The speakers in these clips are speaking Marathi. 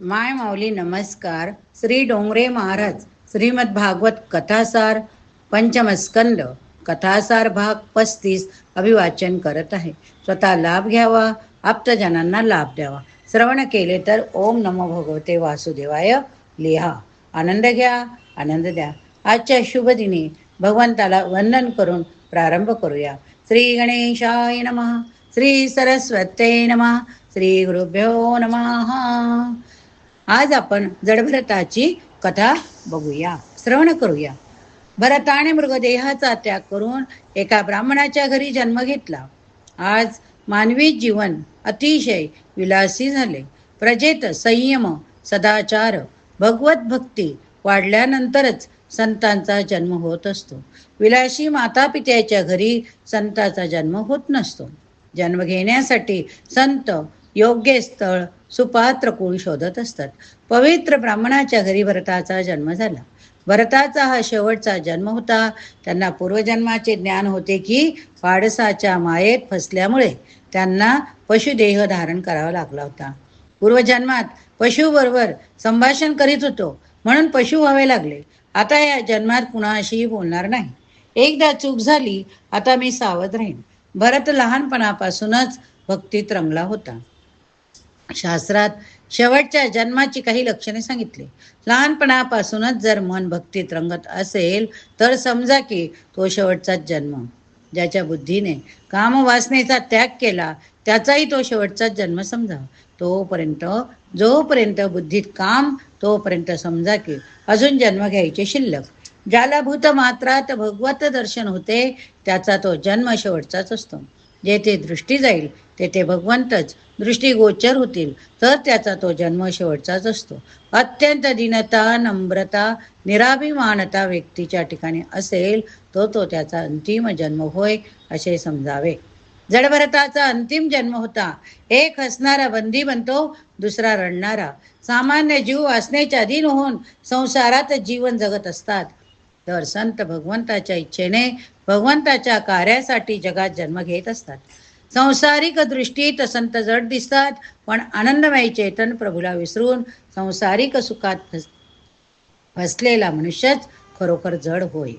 माय माऊली नमस्कार. श्री डोंगरे महाराज श्रीमद भागवत कथासार पंचमस्कंद कथासार भाग पस्तीस अभिवाचन करत आहे. स्वतः लाभ घ्यावा आप्तजनांना लाभ द्यावा. श्रवण केले तर ओम नमो भगवते वासुदेवाय लिहा. आनंद घ्या आनंद द्या. आजच्या शुभ दिनी भगवंताला वंदन करून प्रारंभ करूया. श्री गणेशाय नमः श्री सरस्वते नमः श्री गुरुभ्यो नमः. आज आपण जडभरताची कथा बघूया श्रवण करूया. भरताने मृगदेहाचा त्याग करून एका ब्राह्मणाच्या घरी जन्म घेतला. आज मानवी जीवन अतिशय विलासी झाले. प्रजेत संयम सदाचार भगवत भक्ती वाढल्यानंतरच संतांचा जन्म होत असतो. विलासी माता पित्याच्या घरी संताचा जन्म होत नसतो. जन्म घेण्यासाठी संत योग्य स्थळ सुपात्र कुळ शोधत असतात. पवित्र ब्राह्मणाच्या घरी भरताचा जन्म झाला. भरताचा हा शेवटचा जन्म होता. त्यांना पूर्वजन्माचे ज्ञान होते की फाडसाच्या मायेत फसल्यामुळे त्यांना पशुदेह धारण करावा लागला होता. पूर्वजन्मात पशुबरोबर संभाषण करीत होतो. म्हणून पशु व्हावे लागले. आता या जन्मात कुणाशीही बोलणार नाही. एकदा चूक झाली आता मी सावध राहीन. भरत लहानपणापासूनच भक्तीत रंगला होता. शास्त्रात शेवटच्या जन्माची काही लक्षणे सांगितली. लहानपणापासूनच जर मन भक्तीत रंगत असेल तर समजा की तो शेवटचाच जन्म. ज्याच्या बुद्धीने कामवासनेचा त्याग केला त्याचाही तो शेवटचाच जन्म समजा. तोपर्यंत जोपर्यंत बुद्धीत काम तोपर्यंत समजा की अजून जन्म घ्यायचे शिल्लक. ज्याला भूत मात्रात भगवत दर्शन होते त्याचा तो जन्म शेवटचाच असतो. जेथे दृष्टी जाईल तेथे भगवंतच दृष्टीगोचर होतील तर त्याचा तो जन्म शेवटचाच असतो. अत्यंत दीनता नम्रता निराभिमानता व्यक्तीच्या ठिकाणी असेल तो तो त्याचा अंतिम जन्म होय असे समजावे. जडभरताचा अंतिम जन्म होता. एक हसणारा बंदी बनतो दुसरा रडणारा. सामान्य जीव वासनेच्या अधीन होऊन संसारात जीवन जगत असतात. तर संत भगवंताच्या इच्छेने भगवंताच्या कार्यासाठी जगात जन्म घेत असतात. संसारिक दृष्टीत संत जड दिसतात पण आनंदमय चेतन प्रभूला विसरून संसारिक सुखात फस फसलेला मनुष्यच खरोखर जड होय.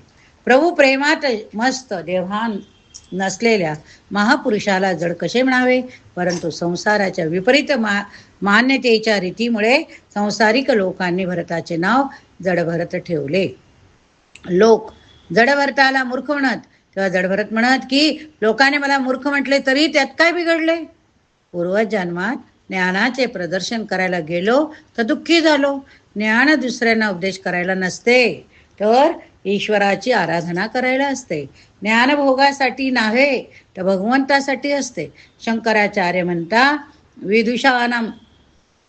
प्रभू प्रेमात मस्त देवान नसलेल्या महापुरुषाला जड कसे म्हणावे? परंतु संसाराच्या विपरीत मा मान्यतेच्या रीतीमुळे संसारिक लोकांनी भरताचे नाव जड भरत ठेवले. लोक जडभरताला मूर्ख म्हणत. तेव्हा जडभरत म्हणत की लोकांनी मला मूर्ख म्हटले तरी त्यात काय बिघडले? पूर्वजन्मात ज्ञानाचे प्रदर्शन करायला गेलो तर दुःखी झालो. ज्ञान दुसऱ्यांना उपदेश करायला नसते तर ईश्वराची आराधना करायला असते. ज्ञानभोगासाठी नव्हे तर भगवंतासाठी असते. शंकराचार्य म्हणता विदुषानाम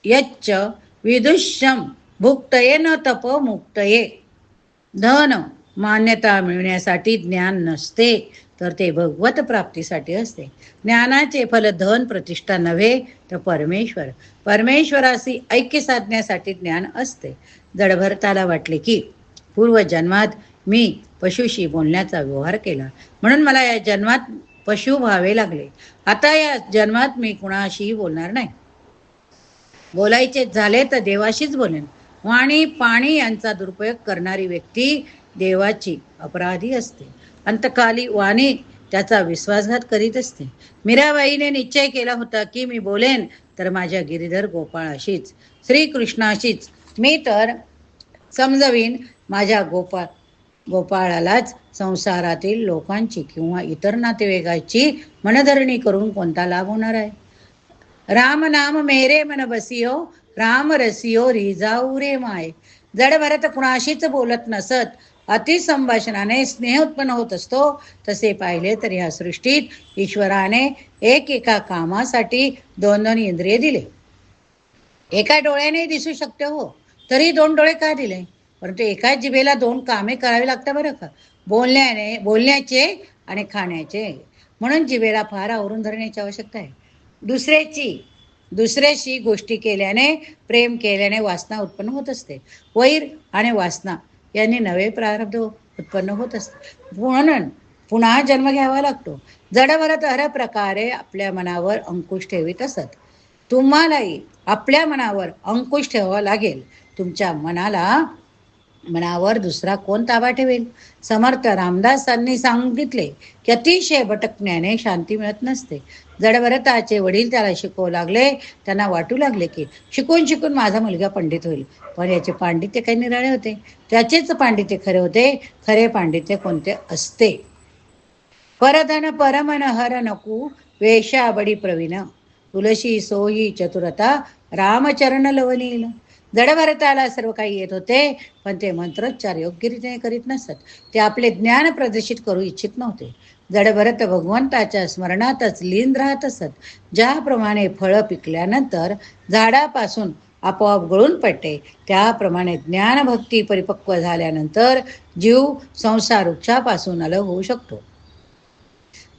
यच्च विदुष्यम भुक्तये न तप मुक्तये. धन मान्यता मिळण्यासाठी ज्ञान नसते तर ते भगवत प्राप्तीसाठी असते. ज्ञानाचे फल धन प्रतिष्ठा नव्हे तर परमेश्वर. परमेश्वराशी ऐक्य साधण्यासाठी ज्ञान असते. जडभरताला वाटले की पूर्वजन्मात मी पशुशी बोलण्याचा व्यवहार केला. म्हणून मला या जन्मात पशु व्हावे लागले. आता या जन्मात मी कुणाशीही बोलणार नाही. बोलायचे झाले तर देवाशीच बोलेन. वाणी पाणी यांचा दुरुपयोग करणारी व्यक्ती देवाची अपराधी असते. अंतकाली वाणी त्याचा विश्वासघात करीत असते. मीराबाईने निश्चय केला होता की मी बोलेन तर माझ्या गिरीधर गोपाळाशीच श्रीकृष्णाशीच. मी तर समजवीन माझ्या गोपाळ गोपाळालाच संसारातील लोकांची किंवा इतर नातेवाईकाची मनधरणी करून कोणता लाभ होणार आहे? राम नाम मेरे मन बसियो राम रसियो रिजाऊ रे माय. जड भरत कुणाशीच बोलत नसत. अतिसंभाषणाने स्नेह उत्पन्न होत असतो. तसे पाहिले तर ह्या सृष्टीत ईश्वराने एक एका कामासाठी दोन दोन इंद्रिय दिले. एका डोळ्याने दिसू शकते हो तरी दोन डोळे का दिले? परंतु एकाच जिभेला दोन कामे करावी लागतात बरं का? बोलण्याने बोलण्याचे आणि खाण्याचे. म्हणून जिभेला फार आवरून धरण्याची आवश्यकता आहे. दुसऱ्याची दुसऱ्याशी गोष्टी केल्याने प्रेम केल्याने वासना उत्पन्न होत असते. वैर आणि वासना यांनी नवे प्रारब्ध उत्पन्न होत असते. म्हणून पुन्हा जन्म घ्यावा लागतो. जडभरत हर प्रकारे आपल्या मनावर अंकुश ठेवित असत. तुम्हालाही आपल्या मनावर अंकुश ठेवावा लागेल. तुमच्या मनाला मनावर दुसरा कोण ताबा ठेवेल? समर्थ रामदासांनी सांगितले की अतिशय भटकण्याने शांती मिळत नसते. जडभरताचे वडील त्याला शिकवू लागले त्यांना वाटू लागले की शिकून शिकून माझा मुलगा पंडित होईल. पण याचे पांडित्य काही निराळे होते. त्याचेच पांडित्य खरे होते. खरे पांडित्य कोणते? असते. परधन परमन हर नकू वेशा बडी प्रवीण. तुलसी सोयी चतुरता रामचरण लवनील जडभरताला सर्व काही येत होते पण ते मंत्रोच्चार योग्यरीतीने करीत नसत. ते आपले ज्ञान प्रदर्शित करू इच्छित नव्हते. जडभरत भगवंताच्या स्मरणातच लीन राहत असत. ज्याप्रमाणे फळं पिकल्यानंतर झाडापासून आपोआप गळून पडते त्याप्रमाणे ज्ञानभक्ती परिपक्व झाल्यानंतर जीव संसार वृक्षापासून अलग होऊ शकतो.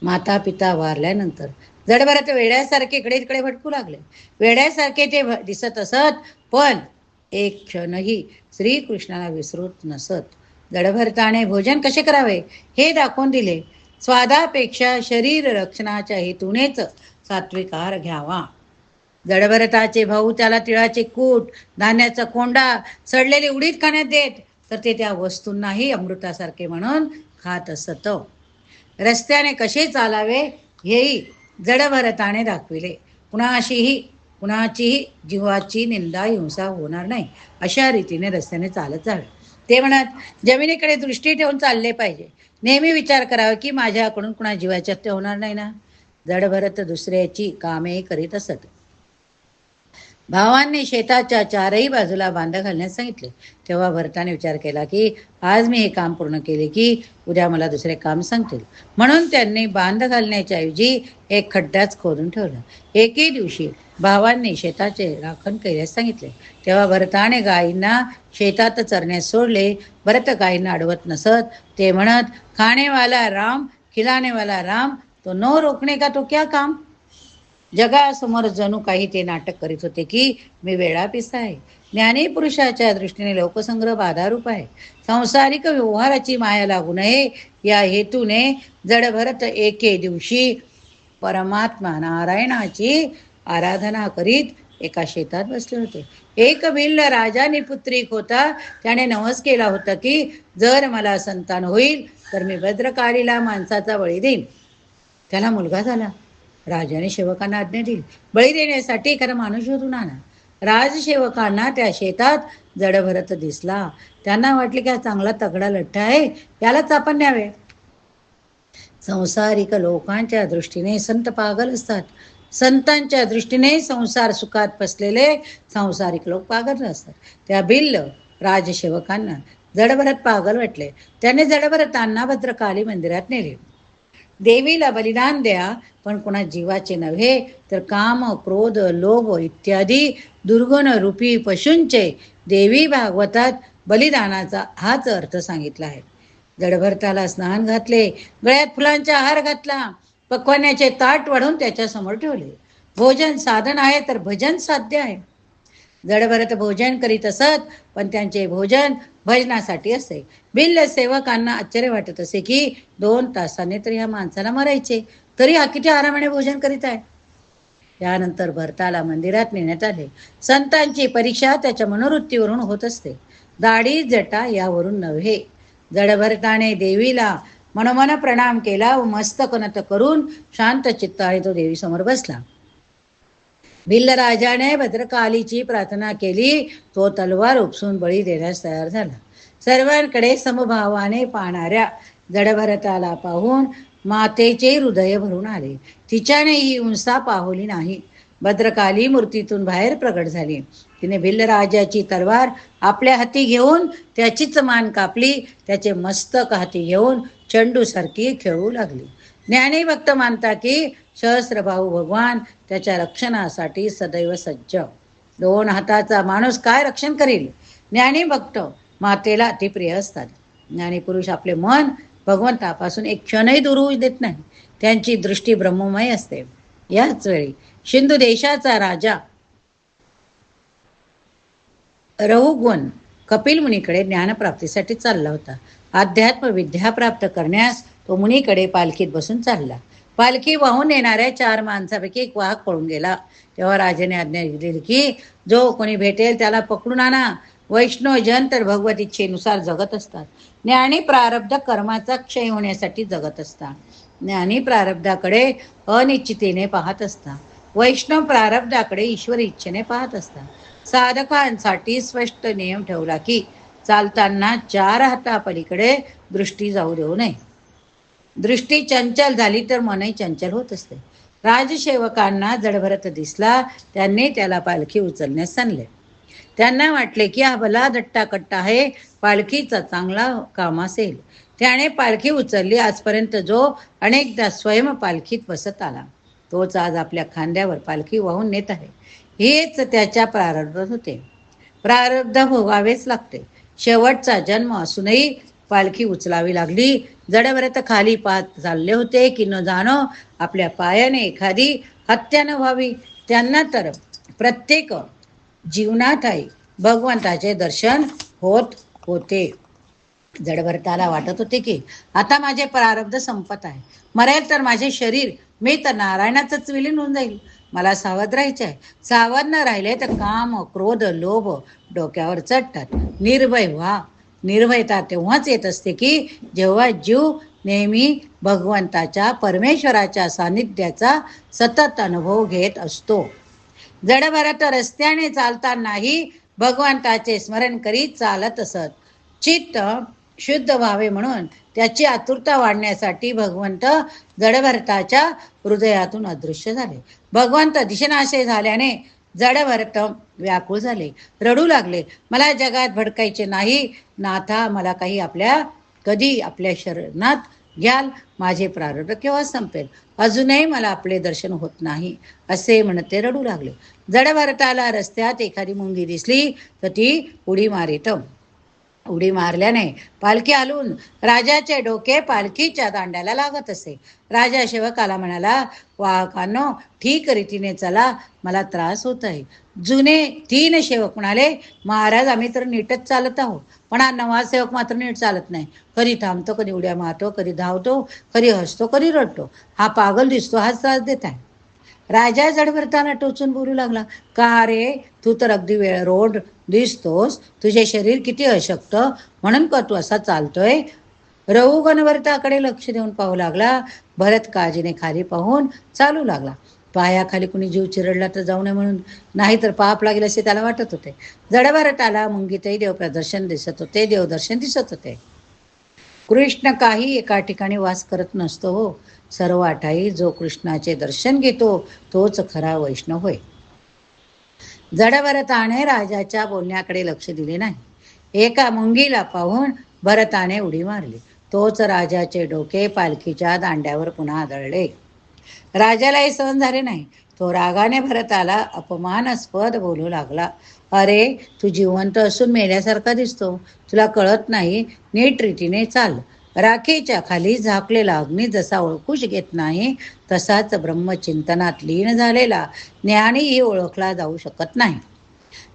माता पिता वारल्यानंतर जडभरात वेड्यासारखे इकडे तिकडे भटकू लागले. वेड्यासारखे ते दिसत असत पण एक क्षणही श्रीकृष्णाला विसरत नसत. जडभरताने भोजन कसे करावे हे दाखवून दिले. स्वादापेक्षा शरीर रक्षणाच्या हेतूनेच सात्विक आहार घ्यावा. जडभरताचे भाऊ त्याला तिळाचे कूट धान्याचा कोंडा सडलेले उडीद खाण्यात देत तर ते त्या वस्तूंनाही अमृतासारखे म्हणून खात असत. रस्त्याने कसे चालावे हेही जडभरताने दाखविले. कुणाशीही कुणाचीही जीवाची निंदा हिंसा होणार नाही अशा रीतीने रस्त्याने चालत जावे. ते म्हणत जमिनीकडे दृष्टी ठेवून चालले पाहिजे. नेहमी विचार करावा की माझ्याकडून कुणा जीवाची हत्या होणार नाही ना. जडभरत दुसऱ्याची कामे करीत असत. भावांनी शेताच्या चारही बाजूला बांध घालण्यास सांगितले. तेव्हा भरताने विचार केला की आज मी हे काम पूर्ण केले की उद्या मला दुसरे काम सांगतील. म्हणून त्यांनी बांध घालण्याच्या ऐवजी एक खड्डाच खोदून ठेवला. एके दिवशी भावांनी शेताचे राखण केल्यास सांगितले. तेव्हा भरताने गायींना शेतात चरण्यास सोडले. भरत गायींना अडवत नसत. ते म्हणत खाणेवाला राम खिलानेवाला राम तो न रोकणे का तो क्या काम? जगासमोर जणू काही ते नाटक करीत होते की मी वेळा पिसा आहे. ज्ञानी पुरुषाच्या दृष्टीने लोकसंग्रह बाधारूप आहे. सांसारिक व्यवहाराची माया लागू नये. या हेतूने जडभरत एके दिवशी परमात्मा नारायणाची आराधना करीत एका शेतात बसले होते. एक भिल्ल राजाने पुत्रिक होता त्याने नवस केला होता की जर मला संतान होईल तर मी भद्रकालीला माणसाचा बळी देईन. त्याला मुलगा झाला. राजाने सेवकांना आज्ञा दिली. बळी देण्यासाठी एखादा माणूस शोधून आणा. राजसेवकांना त्या शेतात जडभरत दिसला. त्यांना वाटले की हा चांगला तगडा लठ्ठा आहे यालाच आपण न्यावे. संसारिक लोकांच्या दृष्टीने संत पागल असतात. संतांच्या दृष्टीने संसार सुखात फसलेले संसारिक लोक पागल असतात. त्या भिल्ल राजसेवकांना जडभरत पागल वाटले. त्याने अण्णाभद्र काली मंदिरात नेले. देवीला बलिदान द्या पण कोणा जीवाचे नव्हे तर काम क्रोध लोभ इत्यादी दुर्गुण रूपी पशूंचे देवी भागवतात बलिदानाचा हाच अर्थ सांगितला आहे. जडभरताला स्नान घातले गळ्यात फुलांचा हार घातला पकवान्याचे ताट वाढून त्याच्यासमोर ठेवले. भोजन साधन आहे तर भजन साध्य आहे. जडभरत भोजन करीत असत पण त्यांचे भोजन भजनासाठी असे. भिल्ल सेवकांना आश्चर्य वाटत असे की दोन तासाने तरी ह्या माणसाला मरायचे. तरी हा किती आरामाने भोजन करीत आहे? त्यानंतर भरताला मंदिरात नेण्यात आले. संतांची परीक्षा त्याच्या मनोवृत्तीवरून होत असते. दाढी जटा यावरून नव्हे. जडभरताने देवीला मनोमन प्रणाम केला व मस्तक नत करून शांत चित्ताने तो देवी समोर बसला. भिल्लराजाने भद्रकालीची प्रार्थना केली. तो तलवार उपसून बळी देण्यास तयार झाला. सर्वांकडे समभावाने पाहणाऱ्या जडभरताला पाहून मातेचे हृदय भरून आले. तिच्याने ही हिंसा पाहुली नाही. भद्रकाली मूर्तीतून बाहेर प्रगट झाली. तिने भिल्लराजाची तलवार आपल्या हाती घेऊन त्याचीच मान कापली. त्याचे मस्तक हाती घेऊन चंडूसारखी खेळू लागली. ज्ञानी भक्त मानता की सहस्रभाऊ भगवान त्याच्या रक्षणासाठी सदैव सज्ज. दोन हाताचा माणूस काय रक्षण करील? ज्ञानी भक्त मातेला अतिप्रिय असतात. ज्ञानी पुरुष आपले मन भगवंतापासून एक क्षणही दूर होऊ देत नाही. त्यांची दृष्टी ब्रह्ममय असते. याच वेळी सिंधू देशाचा राजा रहुगुण कपिल मुनीकडे ज्ञानप्राप्तीसाठी चालला होता. अध्यात्म विद्या प्राप्त करण्यास तो मुनीकडे पालखीत बसून चालला. पालखी वाहून येणाऱ्या चार माणसापैकी एक वाहक पळून गेला. तेव्हा राजाने आज्ञा दिली की जो कोणी भेटेल त्याला पकडून आणा. वैष्णव जन तर भगवत इच्छेनुसार जगत असतात. ज्ञानी प्रारब्ध कर्माचा क्षय होण्यासाठी जगत असतात. ज्ञानी प्रारब्धाकडे अनिश्चितेने पाहत असतात. वैष्णव प्रारब्धाकडे ईश्वर इच्छेने पाहत असतात. साधकांसाठी स्पष्ट नियम ठेवला की चालताना चार हातापलीकडे दृष्टी जाऊ देऊ नये. दृष्टी चंचल झाली तर मनही चंचल होत असते. राजसेवकांना जडभरत दिसला त्यांनी त्याला पालखी उचलण्यास सांगले त्यांना वाटले की हा भला दट्टा कट्टा आहे पालखीचा चांगला काम असेल. त्याने पालखी उचलली आजपर्यंत जो अनेकदा स्वयं पालखीत बसत आला. तोच आज आपल्या खांद्यावर पालखी वाहून नेत आहे. हेच त्याच्या प्रारब्धात होते. प्रारब्ध भोगावेच लागते. शेवटचा जन्म असूनही पालखी उचलावी लागली. जडभरत खाली पाहत चालले होते की न जाणं आपल्या पायाने एखादी हत्या न व्हावी. त्यांना तर प्रत्येक जीवनातही भगवंताचे दर्शन होत होते. जडभरताला वाटत होते की आता माझे प्रारब्ध संपत आहे. मरेल तर माझे शरीर मी तर नारायणाचंच विलीन होऊन जाईल मला सावध राहायचे आहे. सावध न राहिले तर काम क्रोध लोभ डोक्यावर चढतात. निर्भय व्हा. निर्भयता तेव्हाच येत असते की जेव्हा जीव नेहमी भगवंताच्या परमेश्वराच्या सानिध्याचा सतत अनुभव घेत असतो. जडभरात रस्त्याने चालतानाही भगवंताचे स्मरण करीत चालत असत. चित्त शुद्ध व्हावे म्हणून त्याची आतुरता वाढण्यासाठी भगवंत जडभरताच्या हृदयातून अदृश्य झाले. भगवंत दिशनाशय झाल्याने जडभरत व्याकुळ झाले रडू लागले. मला जगात भडकायचे नाही. नाथा मला काही आपल्या कधी आपल्या शरणात घ्याल. माझे प्रारब्ध केव्हा संपेल? अजूनही मला आपले दर्शन होत नाही असे म्हणते रडू लागले. जडभरताला रस्त्यात एखादी मुंगी दिसली तर ती उडी मारित उडी मारल्याने पालखी आलून राजाचे डोके पालखीच्या दांड्याला लागत असे. राजा शेवकाला म्हणाला वाहकांनो ठीक रीतीने चला मला त्रास होत आहे. जुने तीन सेवक म्हणाले महाराज आम्ही तर नीटच चालत आहोत. पण हा नवा सेवक मात्र नीट चालत नाही. कधी थांबतो कधी उड्या मारतो कधी धावतो कधी हसतो कधी रडतो. हा पागल दिसतो हाच त्रास देत आहे. राजा जडभरताना टोचून बोलू लागला का रे? तू तर अगदी वेळ रोड दिसतोस. तुझे शरीर किती अशक्त? म्हणून का तू असा चालतोय? रघु गणभरताकडे लक्ष देऊन पाहू लागला. भरत काळजीने खाली पाहून चालू लागला. पायाखाली कुणी जीव चिरडला तर जाऊ नये म्हणून. नाही तर पाप लागेल असे त्याला वाटत होते. जडभरताला मुंगीतही देव प्रदर्शन दिसत होते. देवदर्शन दिसत होते. कृष्ण काही एका ठिकाणी वास करत नसतो हो. सर्व आठाई जो कृष्णाचे दर्शन घेतो तोच खरा वैष्णव होय. जडभरताने राजाच्या बोलण्याकडे लक्ष दिले नाही. एका मुंगीला पाहून भरताने उडी मारली. तोच राजाचे डोके पालखीच्या दांड्यावर पुन्हा आदळले. राजालाही सहन झाले नाही. तो रागाने भरताला अपमानास्पद बोलू लागला. अरे तू जिवंत असून मेल्यासारखा दिसतो. तुला कळत नाही. नीट रीतीने चाल. राखेच्या खाली झाकलेला अग्नी जसा ओळखूच घेत नाही तसाच ब्रह्मचिंतनात लीन झालेला ज्ञानीही ओळखला जाऊ शकत नाही.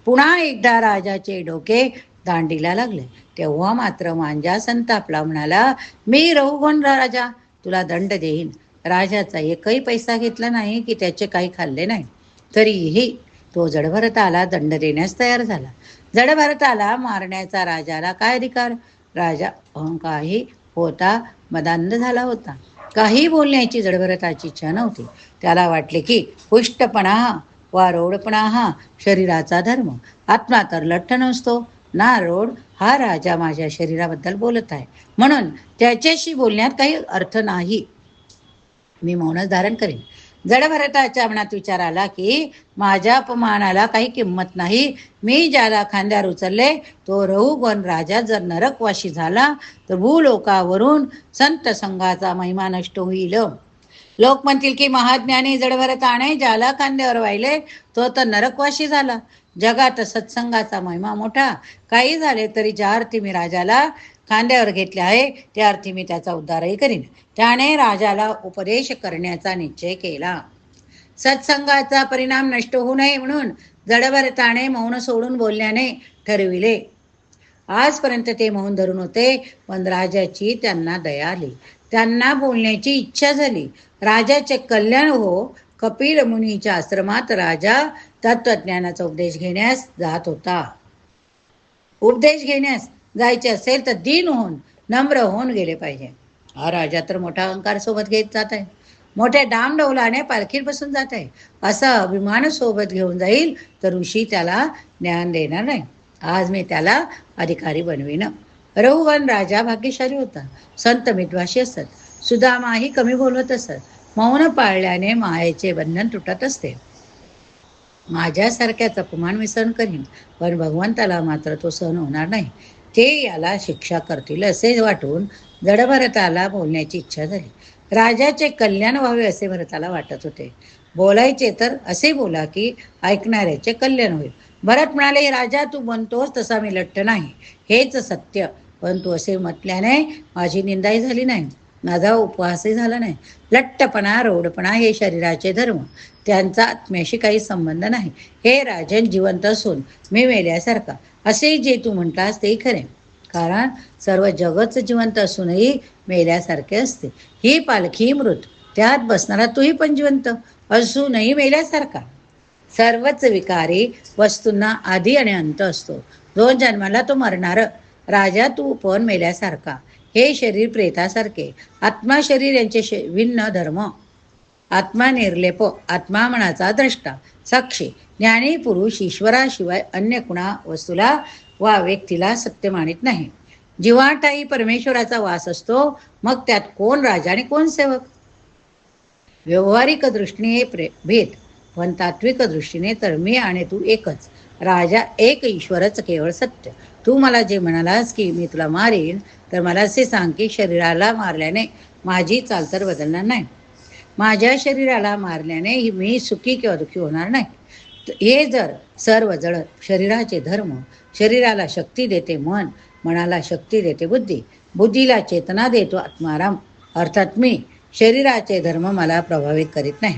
पुन्हा एकदा राजाचे डोके दांडीला लागले. तेव्हा मात्र मांजा संतापला म्हणाला मी रघुगण राजा? तुला दंड देईन. राजाचा एकही पैसा घेतला नाही की त्याचे काही खाल्ले नाही. तरीही तो जडभरताला दंड देण्यास तयार झाला. जडभरताला मारण्याचा राजाला काय अधिकार? राजा अहंकारही होता मदांध झाला होता. काही बोलण्याची जडभरताची इच्छा नव्हती. त्याला वाटले की पुष्टपणा हा वा रोडपणा हा शरीराचा धर्म. आत्मा तर लठ्ठ नसतो. ना रोड हा राजा माझ्या शरीराबद्दल बोलत आहे. म्हणून त्याच्याशी बोलण्यात काही अर्थ नाही. मी मौनच धारण करेन. जडभरताच्या मनात विचार आला की माझ्या अपमानाला काही किंमत नाही. मी ज्याला खांद्यावर उचलले तो रहुगण राजा जर नरकवाशी झाला तर भूलोकावरून संत संघाचा महिमा नष्ट होईल. लोक म्हणतील की महाज्ञानी जडभरताने ज्याला खांद्यावर वाहिले तो तर नरकवाशी झाला. जगात सत्संगाचा महिमा मोठा. काही झाले तरी ज्या अर्थी मी राजाला खांद्यावर घेतले आहे. त्या अर्थी मी त्याचा उद्धारही करीन. त्याने राजाला उपदेश करण्याचा निश्चय केला. सत्संगाचा परिणाम नष्ट होऊ नये म्हणून जडभरताने मौन सोडून बोलण्याने ठरविले. आजपर्यंत ते मौन धरून होते. पण राजाची त्यांना दया आली. त्यांना बोलण्याची इच्छा झाली. राजाचे कल्याण हो. कपिल मुनीच्या आश्रमात राजा तत्वज्ञानाचा उपदेश घेण्यास जात होता. उपदेश घेण्यास जायचे असेल तर दिन होऊन नम्र होऊन गेले पाहिजे. हा राजा तर मोठा अहंकार सोबत घेत जात आहे. मोठ्या डामडौलाने पालखीत बसून जात आहे. असा अभिमान सोबत घेऊन जाईल तर ऋषी त्याला ज्ञान देणार नाही. आज मी त्याला अधिकारी बनवीन. रघुवन राजा भाग्यशाली होता. संत मितवाशी असत. सुदामाही कमी बोलत असत. मौन पाळल्याने मायेचे बंधन तुटत असते. माझ्यासारख्याच अपमान मी सहन करीन पण भगवंताला मात्र तो सहन होणार नाही. ते याला शिक्षा करतील असे वाटून जडभरताला बोलण्याची इच्छा झाली. राजाचे कल्याण व्हावे असे भरताला वाटत होते. बोलायचे तर असे बोला की ऐकणाऱ्याचे कल्याण होईल. भरत म्हणाले राजा तू म्हणतोस तसा मी लट्ट नाही. हेच सत्य. पण तू असे म्हटल्याने माझी निंदाही झाली नाही. माझा उपवासही झाला नाही. लठ्ठपणा रोडपणा हे शरीराचे धर्म. त्यांचा आत्म्याशी काही संबंध नाही. हे राजन जिवंत असून मी मेल्यासारखा. असे जे तू म्हणतास ते खरे. कारण सर्व जगच जिवंत असूनही मेल्यासारखे असते. ही पालखी मृत. त्यात बसणारा तूही पण जिवंत. असूनही मेल्यासारखा. सर्वच विकारी वस्तूंना आधी आणि अंत असतो. दोन जन्माला तो मरणार. राजा तू पण मेल्यासारखा. हे शरीर प्रेतासारखे. आत्मा शरीर यांचे भिन्न धर्म. आत्मा निर्लेप आत्मा मनाचा द्रष्टा साक्षी. ज्ञानी पुरुष ईश्वराशिवाय अन्य कुणा वस्तूला वा व्यक्तीला सत्य मानित नाही. जीवाटाई परमेश्वराचा वास असतो मग त्यात कोण राजा आणि कोण सेवक? व्यवहारिक दृष्टीने हे प्रे भेद पण तात्विक दृष्टीने तर मी आणि तू एकच. राजा एक ईश्वरच केवळ सत्य. तू मला जे म्हणालास की मी तुला मारेन तर मला असे सांग की शरीराला मारल्याने माझी चाल तर बदलणार नाही. माझ्या शरीराला मारल्याने मी सुखी किंवा दुःखी होणार नाही. हे जर सर्व जड शरीराचे धर्म शरीराला शक्ती देते मन मनाला शक्ती देते बुद्धी बुद्धीला चेतना देतो आत्माराम अर्थात मी शरीराचे धर्म मला प्रभावित करीत नाही.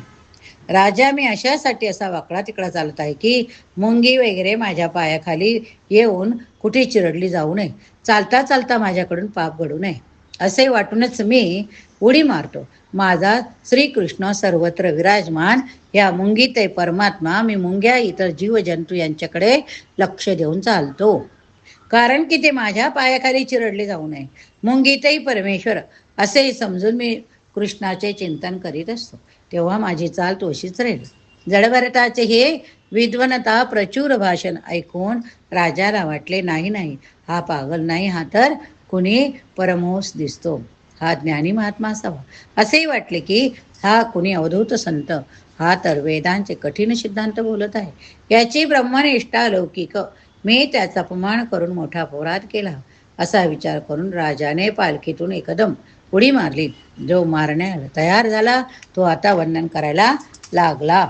राजा मी अशासाठी असा वाकडा तिकडा चालत आहे की मुंगी वगैरे माझ्या पायाखाली येऊन कुठे चिरडली जाऊ नये. चालता चालता माझ्याकडून पाप घडू नये. असे वाटूनच मी उडी मारतो. माझा श्रीकृष्ण सर्वत्र विराजमान या मुंगीत परमात्मा मी मुंग्या इतर जीवजंतू यांच्याकडे लक्ष देऊन चालतो. कारण की ते माझ्या पायाखाली चिरडले जाऊ नये. मुंगीतही परमेश्वर असे समजून मी कृष्णाचे चिंतन करीत असतो. तेव्हा माझी चाल तोशीच राहील. जडभरताचे हे विद्वनता प्रचूर भाषण ऐकून राजाला वाटले नाही नाही हा पागल नाही हा तर कुणी परमोस दिसतो. हा ज्ञानी महात्मा असावा. असेही वाटले की हा कुणी अवधूत संत हा तर वेदांचे कठीण सिद्धांत बोलत आहे. याची ब्रह्मनिष्ठा लौकिक. मी त्याचा अपमान करून मोठा अपराध केला. असा विचार करून राजाने पालखीतून एकदम उडी मारली. जो मारण्याला तयार झाला तो आता वर्णन करायला लागला.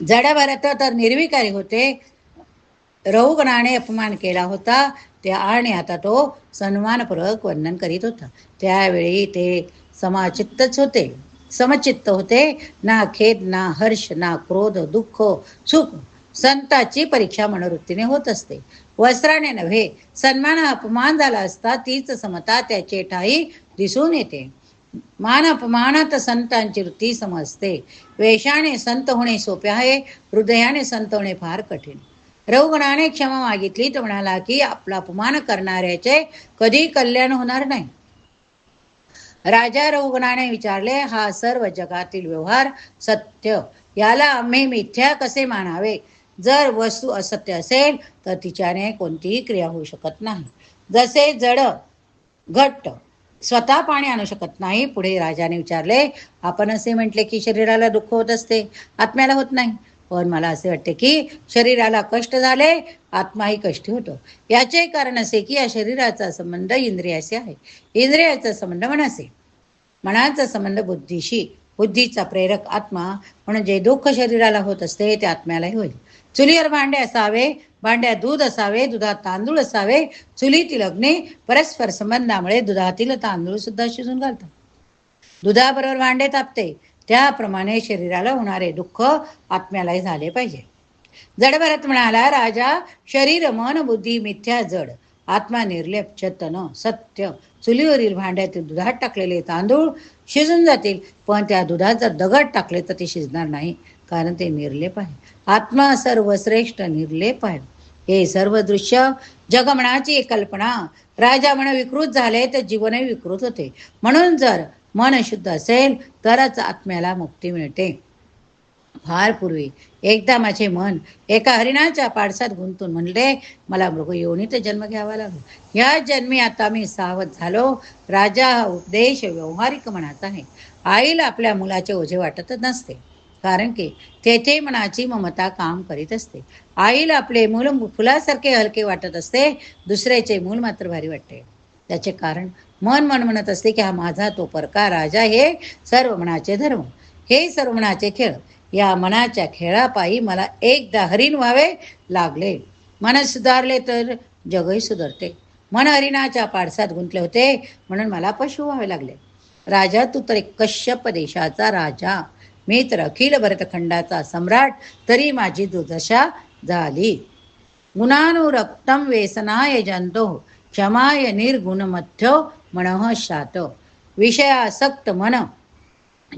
जड भरत तर निर्विकारी होते. रौगणाने अपमान केला होता. त्या आणि आता तो सन्मानपूर्वक वर्णन करीत होता. त्यावेळी ते समाचित्तच होते. समचित्त होते. ना खेद ना हर्ष ना क्रोध दुःख सुख संताची परीक्षा मनोवृत्तीने होत असते. वस्त्राने नव्हे सन्मान अपमान झाला असता तीच समता त्याचे ठाई दिसून येते. मान अपमानात संतांची वृत्ती समजते. वेशाने संत होणे सोपे आहे हृदयाने संत होणे फार कठीण. रवगणाने क्षमा मागितली तर म्हणाला की आपला अपमान करणाऱ्याचे कधी कल्याण होणार नाही. राजा रवगणाने विचारले हा सर्व जगातील व्यवहार सत्य याला आम्ही मिथ्या कसे मानावे? जर वस्तू असत्य असेल तर तिच्याने कोणतीही क्रिया होऊ शकत नाही. जसे जड घट्ट स्वतः पाणी आणू शकत नाही पुढे राजाने विचारले आपण असे म्हटले की शरीराला दुःख होत असते आत्म्याला होत नाही. पण मला असे वाटते की शरीराला कष्ट झाले आत्माही कष्टी होतो. याचे कारण असे की या शरीराचा संबंध इंद्रियाशी आहे. इंद्रियाचा संबंध मनासे मनाचा संबंध बुद्धीशी. बुद्धीचा प्रेरक आत्मा म्हणून जे दुःख शरीराला होत असते ते आत्म्यालाही होईल. चुलीवर भांडे असावे भांड्यात दूध असावे दुधात तांदूळ असावे चुलीतील अग्नी परस्पर संबंधामुळे दुधातील तांदूळ सुद्धा शिजून घालतात. दुधाबरोबर भांडे तापते. त्याप्रमाणे शरीराला होणारे दुःख आत्म्यालाही झाले पाहिजे. जडभरत म्हणाला राजा शरीर मन बुद्धी मिथ्या जड. आत्मा निर्लेप चेतन सत्य. चुलीवरील भांड्यातील दुधात टाकलेले तांदूळ शिजून जातील पण त्या दुधात जर दगड टाकले तर ते शिजणार नाही कारण ते निर्लेप आहे. आत्मा सर्वश्रेष्ठ निर्लेप आहे. हे सर्व दृश्य जगमनाची कल्पना. राजा म्हण विकृत झाले तर जीवनही विकृत होते. म्हणून जर मन शुद्ध असेल तरच आत्म्याला मुक्ती मिळते. फार पूर्वी एकदा माझे मन एका हरिणाच्या पाडसात गुंतून म्हणले मला मृग योनीत जन्म घ्यावा लागला. या जन्मी आता मी सावध झालो. राजा हा उपदेश व्यवहारिक मनाचा आहे. आईला आपल्या मुलाचे ओझे वाटतच नसते. कारण की तेथे मनाची ममता काम करीत असते. आईला आपले मूल फुलासारखे हलके वाटत असते. दुसऱ्याचे मूल मात्र भारी वाटते. त्याचे कारण मन मन म्हणत असते की हा माझा तो परका राजा हे सर्व मनाचे धर्म. हे सर्व मनाचे खेळ. या मनाच्या खेळापायी मला एकदा हरिण व्हावे लागले. मन सुधारले तर जगही सुधारते. मन हरिणाच्या पाडसात गुंतले होते म्हणून मला पशु व्हावे लागले. राजा तू तर एक कश्यप देशाचा राजा. मी तर अखिल भरतखंडाचा सम्राट तरी माझी दुर्दशा झाली. गुणानुरक्तम व्यसनाय जंतो क्षमाय निर्गुणमथ्यो मनः शात। विषयासक्त मन।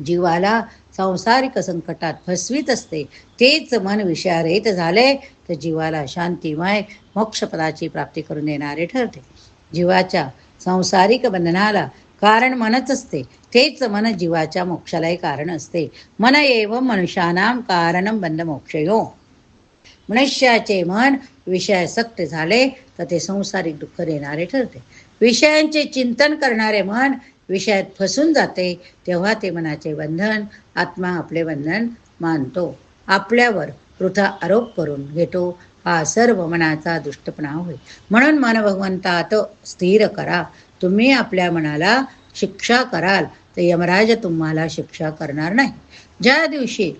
जीवाला सांसारिक संकटात फसवीत असते. तेच मन विषयारहित झाले तर जीवाला शांतिमय मोक्षपदाची प्राप्ती करून देणारे ठरते. जीवाच्या सांसारिक बंधनाला कारण मनच असते. तेच मन जीवाच्या मोक्षालाही कारण असते. मन एव मनुष्यानाम कारणम बंध मोक्षयो। मनुष्याचे मन विषयासक्त झाले तर ते संसारिक दुःख देणारे ठरते. विषयांचे चिंतन करणारे मन विषयात फसून जाते तेव्हा ते मनाचे बंधन आत्मा आपले बंधन मानतो. आपल्यावर वृथा आरोप करून घेतो. हा सर्व मनाचा दुष्टपणा होय. म्हणून मन भगवंतात स्थिर करा. तुम्ही आपल्या मनाला शिक्षा कराल तर यमराज तुम्हाला शिक्षा करणार नाही. ज्या दिवशी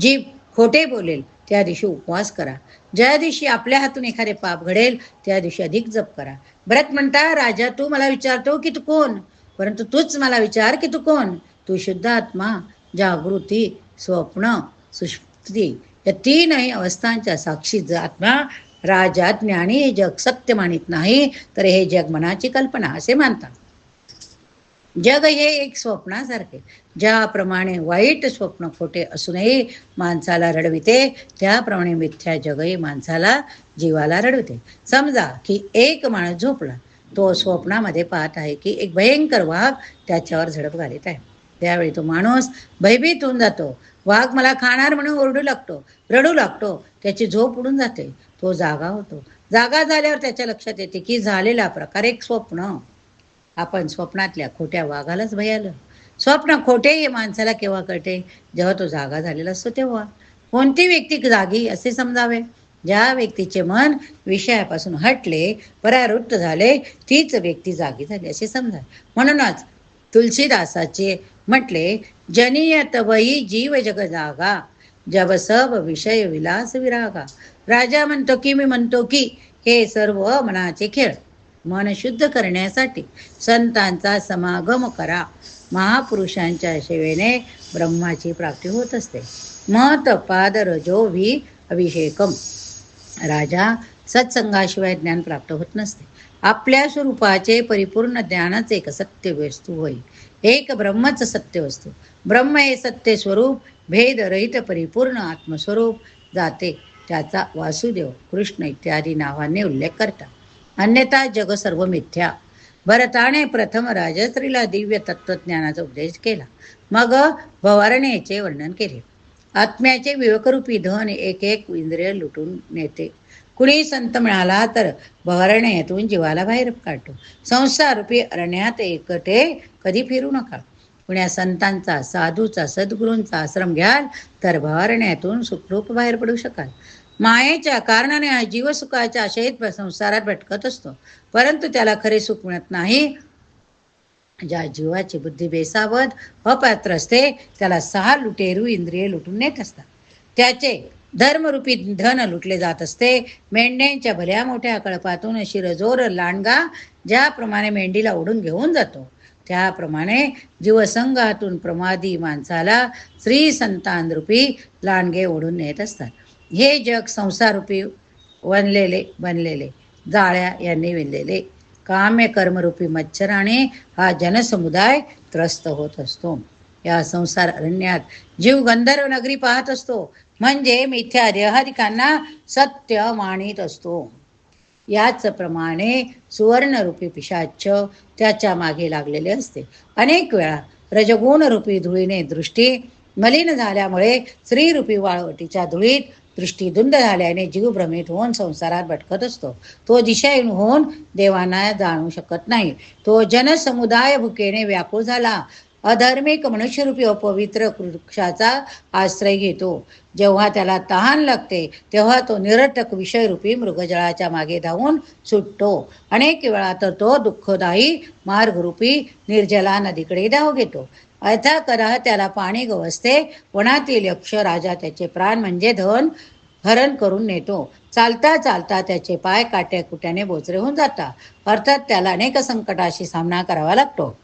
जी खोटे बोलेल त्या दिवशी उपवास करा. ज्या दिवशी आपल्या हातून एखादे पाप घडेल त्या दिवशी अधिक जप करा. भरत म्हणता राजा तू मला विचारतो की तू कोण? परंतु तूच मला विचार की तू कोण? तू शुद्ध आत्मा जागृती स्वप्न सुष्टी या तीनही अवस्थांच्या साक्षी आत्मा राजा ज्ञानी हे जग सत्य मानित नाही तर हे जग मनाची कल्पना असे मानतात. जग हे एक स्वप्नासारखे. ज्याप्रमाणे वाईट स्वप्न खोटे असूनही माणसाला रडविते त्याप्रमाणे मिथ्या जगही माणसाला जीवाला रडविते. समजा की एक माणूस झोपला तो स्वप्नामध्ये पाहत आहे की एक भयंकर वाघ त्याच्यावर झडप घालीत आहे. त्यावेळी तो माणूस भयभीत होऊन जातो. वाघ मला खाणार म्हणून ओरडू लागतो रडू लागतो त्याची झोप उडून जाते. तो जागा होतो. जागा झाल्यावर त्याच्या लक्षात येते की झालेला प्रकार एक स्वप्न. आपण स्वप्नातल्या खोट्या वाघालाच भयालं. स्वप्न खोटे हे माणसाला केव्हा कळते? जेव्हा तो जागा झालेला असतो तेव्हा. कोणती व्यक्ती जागी असे समजावे? ज्या व्यक्तीचे मन विषयापासून हटले परावृत्त झाले तीच व्यक्ती जागी झाली असे समजा म्हणूनच तुलसीदासाचे म्हटले जनियत वही जीव जग जागा जब सब विषय विलास विरागा. राजा म्हणतो की मी म्हणतो की हे सर्व मनाचे खेळ. मन शुद्ध करण्यासाठी संतांचा समागम करा. महापुरुषांच्या सेवेने ब्रह्माची प्राप्ती होत असते. मत पाद रजो भी अभिषेकम. राजा सत्संगाशिवाय ज्ञान प्राप्त होत नसते. आपल्या स्वरूपाचे परिपूर्ण ज्ञानच एक सत्य वस्तू होय. एक ब्रह्मच सत्य वस्तू ब्रह्म हे सत्य स्वरूप भेदरहित परिपूर्ण आत्मस्वरूप जाते. त्याचा वासुदेव कृष्ण इत्यादी नावाने उल्लेख करतात. अन्यथा जग सर्व मिथ्या भरताने प्रथम राजश्रीला दिव्य तत्वज्ञानाचा उपदेश केला. मग भवारणेचे वर्णन केले. आत्म्याचे विवेकरूपी धन एक एक इंद्रिय लुटून नेते. कुणी संत मिळाला तर भवारण्यातून जीवाला बाहेर काढतो. संसारूपी अरण्यात एकटे कधी फिरू नका. कुण्या संतांचा साधूचा सद्गुरूंचा आश्रम घ्याल तर भवारण्यातून सुखरूप बाहेर पडू शकाल. मायेच्या कारणाने हा जीवसुखाच्या आशयित संसारात भटकत असतो. परंतु त्याला खरे सुख मिळत नाही. ज्या जीवाची बुद्धी बेसावत अपात्र असते त्याला सहा लुटेरू इंद्रिय लुटून नेत असतात. त्याचे धर्मरूपी धन लुटले जात असते. मेंढ्यांच्या भल्या मोठ्या कळपातून शिरजोर लांडगा ज्याप्रमाणे मेंढीला ओढून घेऊन जातो. त्याप्रमाणे जीवसंघातून प्रमादी माणसाला श्री संतानरूपी लांडगे ओढून नेत असतात. हे जग संसारूपी वनलेले बनलेले जाळ्या यांनी विणलेले. काम्य कर्मरूपी मच्छराने हा जनसमुदाय त्रस्त होत असतो. या संसार अरण्यात जीव गंधर्व नगरी पाहत असतो. म्हणजे मिथ्या देहादिकांना सत्य मानित असतो. याच प्रमाणे सुवर्णरूपी पिशाच त्याच्यामागे लागलेले असते. अनेक वेळा रजगुणरूपी धुळीने दृष्टी मलिन झाल्यामुळे स्त्रीरूपी वाळवटीच्या धुळीत दृष्टी धुंद झाल्याने जीव भ्रमित होऊन संसारात भटकत असतो. तो दिशाहीन होऊन देवांना जाणू शकत नाही. तो जनसमुदाय भुकेने व्याकुळ झाला. अधार्मिक मनुष्यरूपी अपवित्र वृक्षाचा आश्रय घेतो. जेव्हा त्याला तहान लागते तेव्हा तो निरटक विषयरूपी मृगजळाच्या मागे धावून सुटतो. अनेक वेळा तर तो दुःखदायी मार्गरूपी निर्जला नदीकडे धाव घेतो. अथा करह त्याला पाणी गवसते. वनातील यक्ष राजा त्याचे प्राण म्हणजे धन हरण करून नेतो. चालता चालता त्याचे पाय काट्या कुट्याने बोचरे होऊन जातात. अर्थात त्याला अनेक संकटाशी सामना करावा लागतो.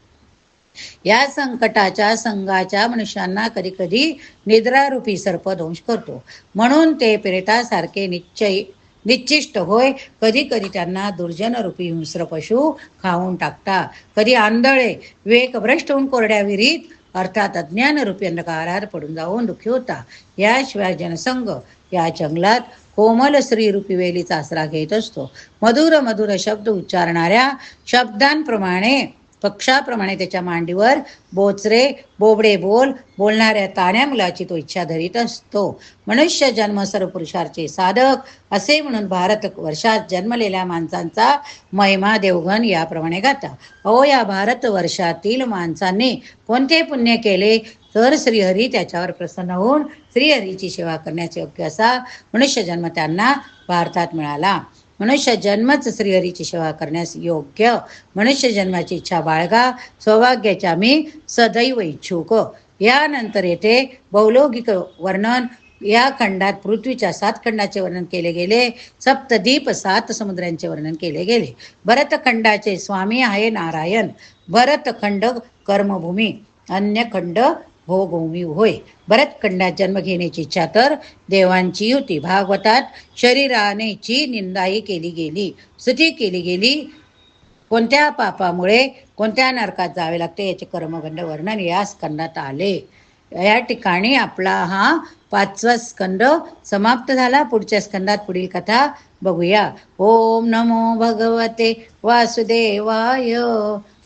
या संकटाच्या संघाच्या मनुष्यांना कधी कधी निद्रारूपी सर्प दंश करतो. म्हणून ते प्रेतासारखे निश्चय निश्चिष्ट होय. कधी कधी त्यांना दुर्जन रूपी हिंस्र पशु खाऊन टाकता. कधी आंधळे विवेक भ्रष्ट होऊन कोरड्या विहिरीत अर्थात अज्ञान रूपी अंधकारात पडून जाऊन दुःखी होता. याशिवाय जनसंघ या जंगलात कोमल स्त्रीरूपी वेलीचा आसरा घेत असतो. मधुर मधुर शब्द उच्चारणाऱ्या शब्दांप्रमाणे पक्षाप्रमाणे त्याच्या मांडीवर बोचरे बोबडे बोल बोलणाऱ्या ताण्या मुलाची तो इच्छा धरीत असतो. मनुष्य जन्म सर्व पुरुषार्चे साधक असे म्हणून भारत वर्षात जन्मलेल्या माणसांचा महिमा देवगण याप्रमाणे गाता. अहो या भारत वर्षातील माणसांनी कोणते पुण्य केले? तर श्रीहरी त्याच्यावर प्रसन्न होऊन श्रीहरीची सेवा करण्याचे योग्य असा मनुष्य जन्म त्यांना भारतात मिळाला. मनुष्य जन्मच श्रीहरीची सेवा करण्यास योग्य. मनुष्य जन्माची इच्छा बाळगा. सौभाग्याच्या मी सदैव इच्छुक. यानंतर येथे भौलौगिक वर्णन. या खंडात पृथ्वीच्या सात खंडाचे वर्णन केले गेले. सप्तदीप सात समुद्रांचे वर्णन केले गेले. भरतखंडाचे स्वामी आहे नारायण. भरतखंड कर्मभूमी. अन्य खंड भोगभूमी होय भरतखंडात जन्म घेण्याची इच्छा तर देवांची होती. भागवतात शरीरानेची निंदाही केली गेली. स्तुती केली गेली. कोणत्या पापामुळे कोणत्या नरकात जावे लागते याचे कर्मगंड वर्णन या स्कंदात आले. या ठिकाणी आपला हा पाचवा स्कंद समाप्त झाला. पुढच्या स्कंदात पुढील कथा बघूया. ओम नमो भगवते वासुदेवाय.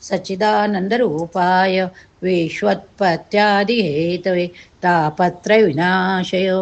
सच्चिदानंद रूपाय. विश्वत्पत्यादिहेतवे तापत्रविनाशयो